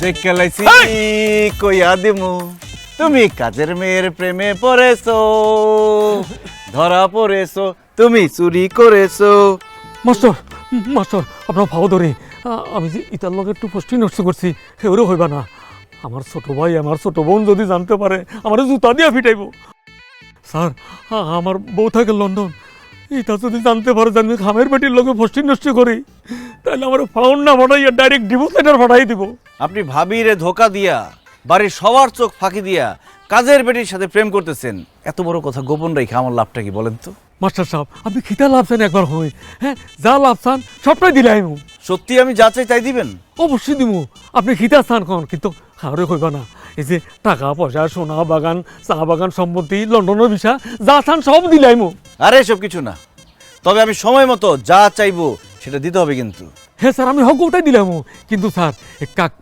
দেখে লাইছি কইয়া দিমু তুমি কাজের মেয়ের প্রেমে পড়েছো ধরা পড়েছো তুমি চুরি করেছ। মাস্টার মাস্টার আপনার ভাও ধরে। আমি যে ইতার লগে একটু পুষ্টি নষ্ট করছি সেওরে হইবা না। আমার ছোট ভাই আমার ছোট বোন যদি জানতে পারে আমার জুতা দিয়া ফিটাইব। স্যার আমার বউ থাকে লন্ডন। এটা যদি জানতে পারে আমি খামের বেটির লগে পুষ্টি নষ্ট করি তাহলে আমার ফাউন্ড না ফাটাইয়া ডাইরেক্ট ডিভোর্স লেটার ফাটাই দিব। আপনি ভাবিরে ধোকা দিয়া বাড়ির সবার চোখ ফাঁকি দিয়া কাজের বেটির সাথে প্রেম করতেছেন। এত বড় কথা গোপন রেখে আমার লাভটা কি বলেন তো? মাস্টার সাহেব আপনি খিতা লাভছেন একবার হই হ্যাঁ যা লাভছান সবটাই দিলাই সত্যি আমি যা চাই তাই দিবেন? অবশ্যই দিব আপনি খিতা স্থান কন কিন্তু হাওড়ে কইবা না। এই যে টাকা পয়সা সোনা বাগান চা বাগান সম্পত্তি লন্ডনের ভিসা যা স্থান সব দিলাই মু আরে এসব কিছু না। তবে আমি সময় মতো যা চাইব সেটা দিতে হবে কিন্তু। হ্যাঁ স্যার আমি হক ওটাই দিলাম কিন্তু স্যার কাক